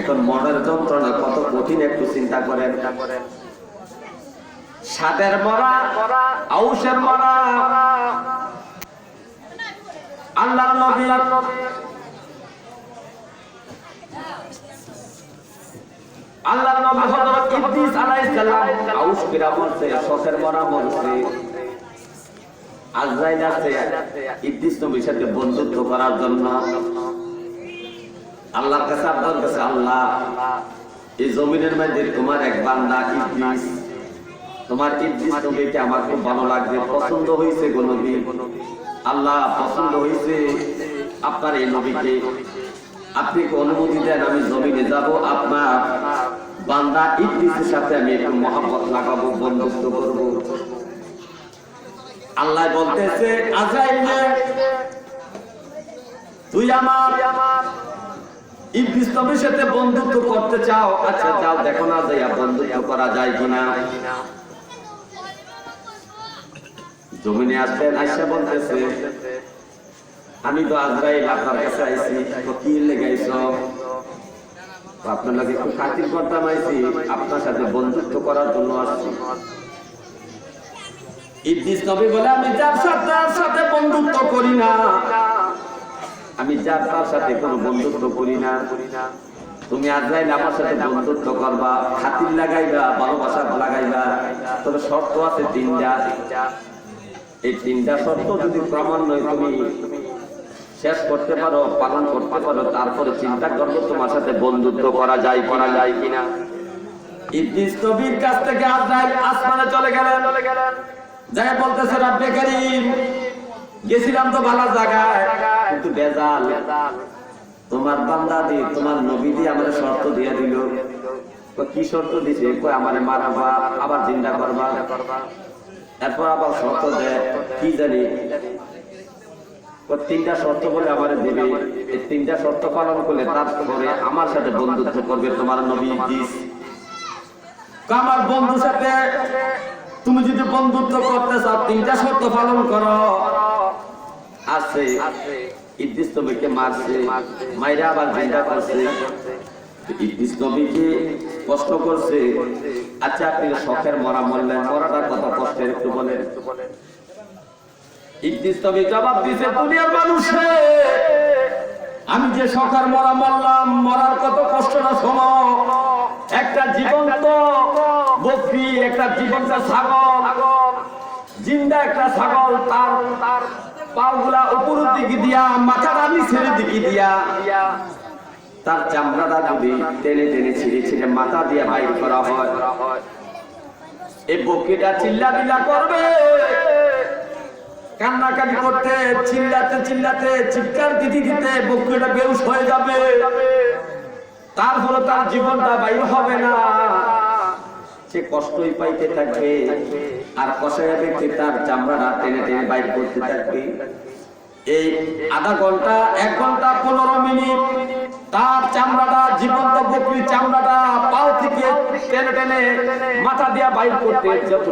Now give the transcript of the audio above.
এখন মনের যন্ত্রণা কত কঠিন একটু চিন্তা করেন। সাদের মরা, আউসের মরা। আল্লাহর নবী। আল্লাহর নবী হযরত ইদ্রিস আলাইহিস সালাম। আউস মরা আজরাইল আছে নবীর সাথে বন্ধুত্ব করার জন্য। আল্লাহর কাছে আব্দুল কাছে আল্লাহ এই জমিনের মধ্যে তোমার এক বান্দা ইদ্রিস তোমার ইদ্রিস নবীকে আমার খুব ভালো লাগছে পছন্দ হয়েছে গো নবী। আল্লাহ পছন্দ হয়েছে আপনার এই নবীকে। আপনি কি অনুমতি দেন আমি জমিনে যাব? আপনার বান্দা ইদ্রিসের সাথে আমি একটু মহাব্বত লাগাবো বন্ধুত্ব করব। আল্লাহ বলতেছে আজরাইল রে, তুই আমার ইবলিস সাথে বন্ধুত্ব করতে চাও? আচ্ছা দেখো না যাইয়া বন্ধুত্ব করা যায় কিনা। জমিনে আইসা বলতেছে, আমি তো আজরাইল আপনার কাছে আইছি লেগাইছ? আপনার লাগে একটু খাতির করতাম আইছি, আপনার সাথে বন্ধুত্ব করার জন্য আসছি। ইবলিস নবী বলে, আমি যার সাথে বন্ধুত্ব করি না। আমি যার তার সাথে কোনো বন্ধুত্ব করি না। তুমি আজরাইল আমার সাথে বন্ধুত্ব করবা, খাতির লাগাইবা, ভালোবাসা লাগাইবা। তবে শর্ত আছে তিনটা। এই তিনটা শর্ত যদি ক্রমান্বয়ে তুমি শেষ করতে পারো, পালন করতে পারো, তারপরে চিন্তা করব তোমার সাথে বন্ধুত্ব করা যায় করা যায় কিনা। ইবলিস কাছ থেকে আজরাইল আসমানে চলে গেলেন চলে গেলেন। যাই বলতেছে রাব্বে করিম গেছিলাম তো ভালো জায়গায় কিন্তু বেজাল। তোমার বান্দা দি তোমার নবী দি আমাদের শর্ত দিয়ে দিল। কি শর্ত দিছে? কই আমারে মারবা আবার জিন্দা করবা। এরপর আবার শর্ত দেয় কি জানি? তিনটা শর্ত বলে আমার দেবে। এই তিনটা শর্ত পালন করলে তারপরে আমার সাথে বন্ধুত্ব করবে তোমার নবী দিস। আমার বন্ধুর সাথে তুমি যদি বন্ধুত্ব করতে চাও তিনটা শর্ত পালন করো। আছে। ইদ্রিস নবীকে মারছে, মাইরা আবার জিন্দা করছে। ইদ্রিস নবীকে কষ্ট করছে। আচ্ছা আপনি শখের মরা মরলেন মরাটা কত কষ্টের একটু বলেন। ইদ্রিস নবী জবাব দিছে দুনিয়ার মানুষে, আমি যে শখের মরা মরলাম, মরার কত কষ্ট না শোনো। একটা জীবন্ত বকরি, একটা জীবন্ত ছাগল, জিন্দা একটা ছাগল, তার পাগুলা উপরের দিকে দিয়া মাথাটা নিচের দিকে দিয়া, তার চামড়াটা যদি টেনে টেনে ছিঁড়ে ছিঁড়ে মাথা দিয়ে বাইর করা হয় এই বকরিটা চিল্লা বিল্লা করবে। কান্নাকাটি করতে, চিল্লাতে চিল্লাতে, চিৎকার দিতে দিতে বকরিটা বেউস হয়ে যাবে। তারপরে তার জীবনটা বাইর হবে না। সে কষ্টই পাইতে থাকবে। আর কষায় ব্যক্তি তার চামড়াটা টেনে টেনে বাইর করতে থাকবে। এই আধা ঘণ্টা, এক ঘণ্টা, পনেরো মিনিট তার চামড়াটা, জীবন্ত বকরির চামড়াটা পাও থেকে টেনে টেনে মাথা দিয়া বাইর করতে যতটুকু